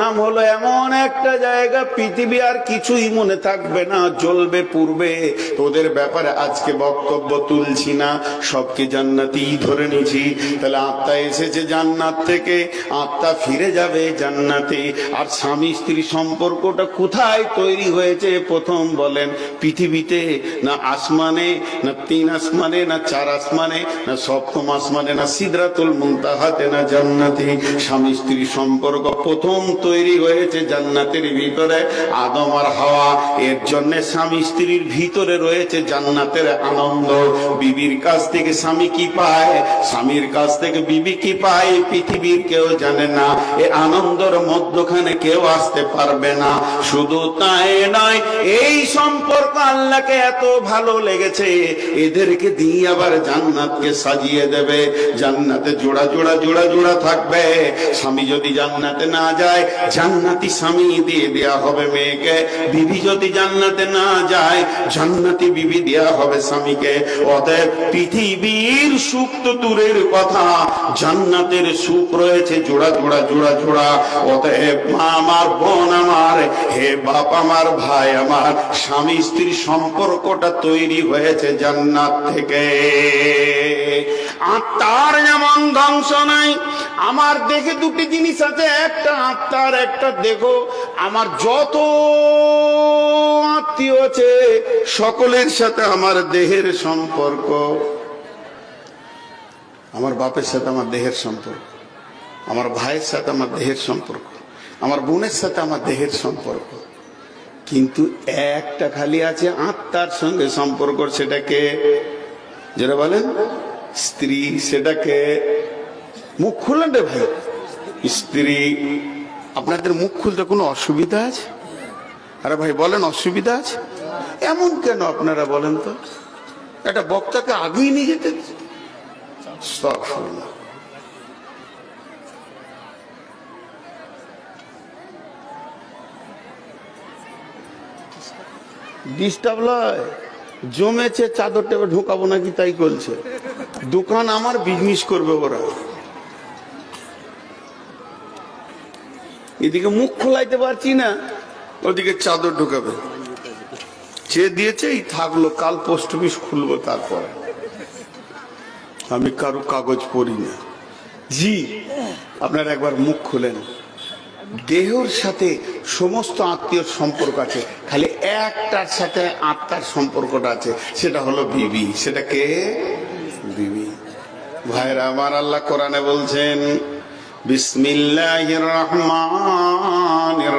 নাম হলো এমন একটা জায়গা, পৃথিবী আর কিছুই মনে থাকবে না, জ্বলবে পূর্বে। তোদের ব্যাপারে আজকে বক্তব্য তুলছি না, সবকে জান্নাতি ধরে নিছি তাহলে আত্মা এসেছে জান্নাত থেকে, আত্মা ফিরে যাবে জান্নাতে। আর স্বামী স্ত্রী সম্পর্কটা কোথায় তৈরি হয়েছে? প্রথম বলেন, পৃথিবীতে না আসমানে, না তিন আসমানে, না চার আসমানে, না সপ্তম আসমানে, না সিদরাতুল মুনতাহাতে, না জান্নাতে। স্বামী স্ত্রী সম্পর্ক প্রথম তৈরি হয়েছে জান্নাতের ভিতরে। আদম আর হাওয়া, এর জন্য স্বামী স্ত্রীর ভিতরে রয়েছে জান্নাতের আনন্দ। বিবির কাছ থেকে স্বামী কি পায়? স্বামীর কাছ থেকে বিবি কি পায়? পৃথিবীর কেউ জানে না। এ আনন্দর মধ্যখানে কেউ আসতে পারবে না। শুধু তাই নয়, এই সম্পর্ক আল্লাহকে এত ভালো লেগেছে, এদেরকে দিয়ে আবার জান্নাতকে সাজিয়ে দেবে। জান্নাতে জোড়া জোড়া জোড়া জোড়া থাকবে। স্বামী যদি জান্নাতে না যায় জান্নাতি স্বামী দিয়ে দেয়া হবে মেয়েকে। বিবি যদি জান্নাতে না যায়, জান্নাতি বিবি দেয়া হবে স্বামীকে। অতএব পৃথিবীর সুখ তো দূরের কথা, জান্নাতের সুখ রয়েছে জোড়া জোড়া জোড়া জোড়া। অতএব মা আমার, বোন আমার, হে বাপ আমার, ভাই আমার স্বামী স্ত্রীর সম্পর্কটা তৈরি হয়েছে জান্নাত থেকে। আত্মার যেমন ধ্বংস নাই। আমার দেখে দুটি জিনিস আছে, একটা আত্মার, একটা দেখো। আমার যত আত্মীয় আছে, সকলের সাথে আমার দেহের সম্পর্ক। আমার বাপের সাথে আমার দেহের সম্পর্ক। আমার ভাইয়ের সাথে আমার দেহের সম্পর্ক। আমার বোনের সাথে আমার দেহের সম্পর্ক। কিন্তু একটা খালি আছে আত্মার সঙ্গে সম্পর্ক সেটাকে যেটা বলেন। স্ত্রী সেটাকে মুখ খুললেন রে ভাই। স্ত্রী, আপনাদের মুখ খুলতে কোনো অসুবিধা আছে? আরে ভাই, বলেন অসুবিধা আছে? এমন কেন আপনারা বলেন তো? একটা বক্তাকে আগেই নিয়ে যেতে। ডিস্টার্ব লয়? জমেছে, চাদর টেবে ঢুকাবো নাকি তাই করছে? দোকান আমার বিজনেস করবে ওরা। এদিকে মুখ খোলাইতে পারছি না, ওদিকে চাদর ঢুকাবে। যে দিয়েছে, এই থাকল, কাল পোস্ট অফিস খুলবো তারপরে। আমি কারও কাগজ পড়ি না। জি, আপনারা একবার মুখ খুলেন। দেহর সাথে সমস্ত আত্মীয় সম্পর্ক আছে, খালি একটার সাথে আত্মার সম্পর্কটা আছে, সেটা হলো বিবি। সেটা কে? বিবি ভাইরা আমার আল্লাহ কোরআনে বলছেন বিসমিল্লাহির রহমানির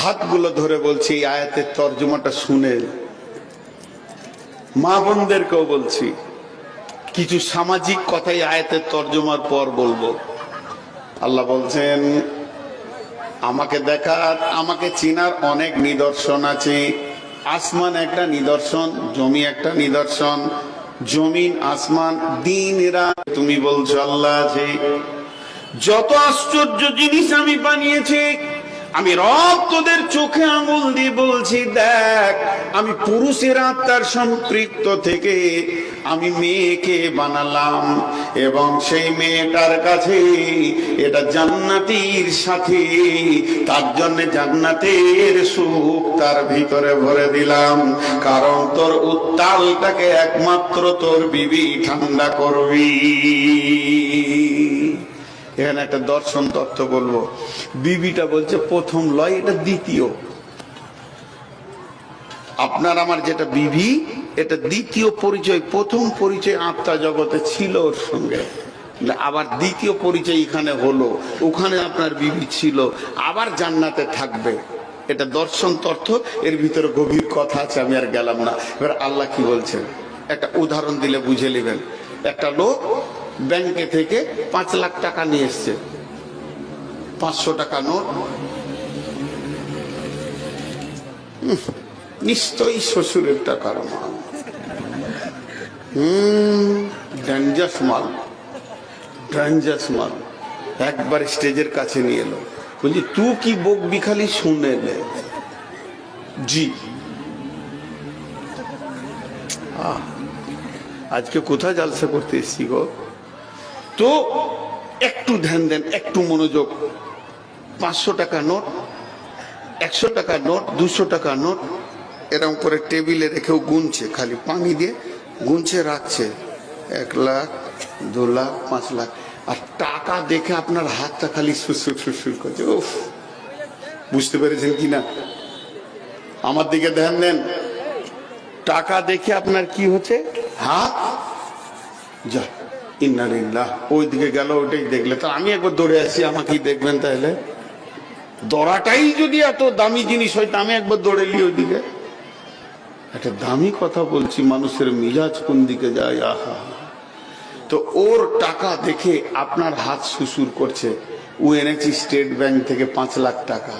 হাতগুলো ধরে বলছি, এই আয়াতের তর্জমাটা শুনে। মা বোনদেরকেও বলছি, কিছু সামাজিক কথাই আয়াতের তর্জমার পর বলব। আল্লাহ বলছেন, আমাকে দেখার আমাকে চিনার অনেক নিদর্শন আছে। আসমান একটা নিদর্শন, জমি একটা নিদর্শন। জমিন, আসমান, দিন, রাত, তুমি বলছো আল্লাহ আছে যত আশ্চর্য জিনিস আমি বানিয়েছি আমি রব তোদের চোখে আঙুল দিয়ে বলছি, দেখ, আমি পুরুষের আত্মার সম্পৃক্ত থেকে আমি মেয়েকে বানালাম এবং সেই মেয়েটার কাছে এটা জান্নাতির সাথে, তার জন্য জান্নাতের সুখ তার ভিতরে ভরে দিলাম। কারণ তোর উত্তালটাকে একমাত্র তোর বিবি ঠান্ডা করবি। এখানে একটা দর্শন তত্ত্ব বলব। বিবিটা বলছে, প্রথম লয়, এটা দ্বিতীয়। আপনার আমার যেটা বিবি, এটা দ্বিতীয় পরিচয়, প্রথম পরিচয় আত্মা জগতে ছিল ওর সঙ্গে। আবার দ্বিতীয় পরিচয় এখানে হলো, ওখানে আপনার বিবি ছিল, আবার জান্নাতে থাকবে। এটা দর্শন তথ্য এর ভিতরে গভীর কথা আছে, আমি আর গেলাম না। এবার আল্লাহ কি বলছেন? একটা উদাহরণ দিলে বুঝে নেবেন। একটা লোক ব্যাংকে থেকে পাঁচ লাখ টাকা নিয়ে এসছে। পাঁচশো টাকা নোট। নিশ্চয়ই শ্বশুরের টাকার মাল। হম মাল। ডেঞ্জাস মাল। একবার স্টেজের কাছে নিয়ে এলো। বলছি তুই কি বকবি খালি শুনে নে। জি। আজকে কোথায় জালসা করতে এসছি গো? তো একটু ধ্যান দেন, একটু মনোযোগ। পাঁচশো টাকা নোট, একশো টাকা নোট, দুশো টাকা নোট। এরকম করে টেবিলে রেখেও গুনছে, খালি পানি দিয়ে গুনছে, রাখছে। এক লাখ, দু লাখ, পাঁচ লাখ। আর টাকা দেখে আপনার হাতটা খালি সুসুর সুসুর করছে। উফ, বুঝতে পেরেছেন কি না? আমার দিকে ধ্যান দেন। টাকা দেখে আপনার কি হচ্ছে? হাত, যা। ইন্নারিল্লাহ ওই দিকে গেল, ওইটাই দেখলে। তো আমি একবার দৌড়ে আসি, আমাকেই দেখবেন তাহলে। দড়াটাই যদি এত দামি জিনিস হয়, তা আমি একবার দৌড়ে নি ওইদিকে। একটা দামি কথা বলছি, মানুষের মিজাজ কোন দিকে যায়? আহা। তো ওর টাকা দেখে আপনার হাত সুসুর করছে। ও এনেছি স্টেট ব্যাংক থেকে পাঁচ লাখ টাকা।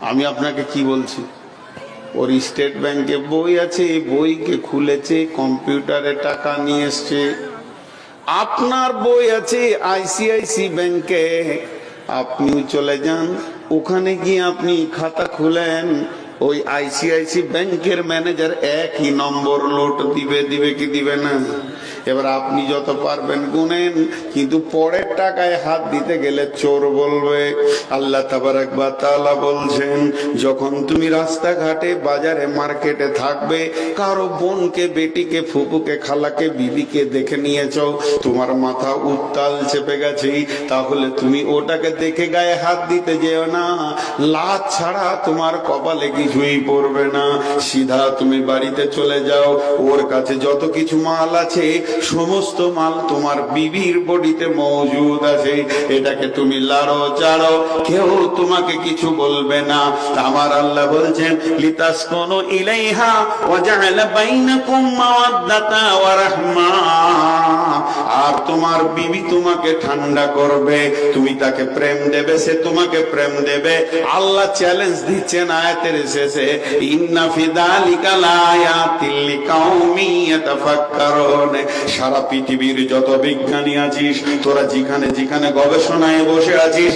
আমি আপনাকে কি বলছি? ওর স্টেট ব্যাংকে বই আছে, এই বইকে খুলেছে কম্পিউটারে টাকা নিয়ে এসছে। আপনার বই আছে আইসিআইসি ব্যাংকে। আপনি চলে যান। ওখানে গিয়ে আপনি খাতা খুলেন। ওই আইসিআইসি ব্যাংকের ম্যানেজার একই নম্বর লোট দিবে দিবে কি দিবে না? এবার আপনি যত পারবেন গুনেন, কিন্তু পরের টাকায় হাত দিতে গেলে চোর বলবে। আল্লাহ তাআলা বলছেন, যখন তুমি রাস্তাঘাটে, বাজারে, মার্কেটে থাকবে, কারও বোনকে, বেটিকে ফুপুকে খালাকে, বিবিকে দেখে নিয়েছ তোমার মাথা উত্তাল চেপে গেছে। তাহলে তুমি ওটাকে দেখে গায়ে হাত দিতে যেও না। লাত ছাড়া তোমার কপালে কিছুই পড়বে না। সিধা তুমি বাড়িতে চলে যাও। ওর কাছে যত কিছু মাল আছে সমস্ত মাল তোমার বিবির বডিতে মজুদ আছে। এটাকে তুমি লাড়ো, চাড়ো। কেউ তোমাকে কিছু বলবে না। আমার আল্লাহ বলছেন লিতাস কোন ইলাইহা বাইনাকুম ওয়া রাহমা। আর তোমার বিবি তোমাকে ঠান্ডা করবে। তুমি তাকে প্রেম দেবে, সে তোমাকে প্রেম দেবে। আল্লাহ চ্যালেঞ্জ দিচ্ছেন আয়াতের শেষে, ইন্না ফি যালিকা লায়াতিল লিকাউমি ইয়াতাফাক্কারুন। সারা পৃথিবীর যত বিজ্ঞানী আছিস, তোরা যেখানে যেখানে গবেষণায় বসে আছিস,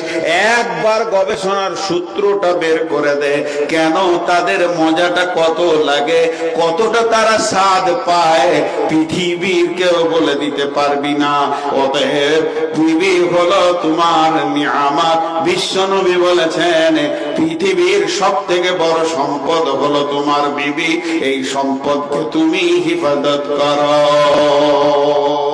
একবার গবেষণার সূত্রটা বের করে দে, কেন তাদের মজাটা কত লাগে, কতটা তারা স্বাদ পায়, পৃথিবীর কেউ বলে দিতে পারবি না। অতএব হলো তোমার নিয়ামত। বিশ্ব নবী বলেছেন, পৃথিবীর সব থেকে বড় সম্পদ হলো তোমার বিবি। এই সম্পদকে তুমি হিফাজত করো।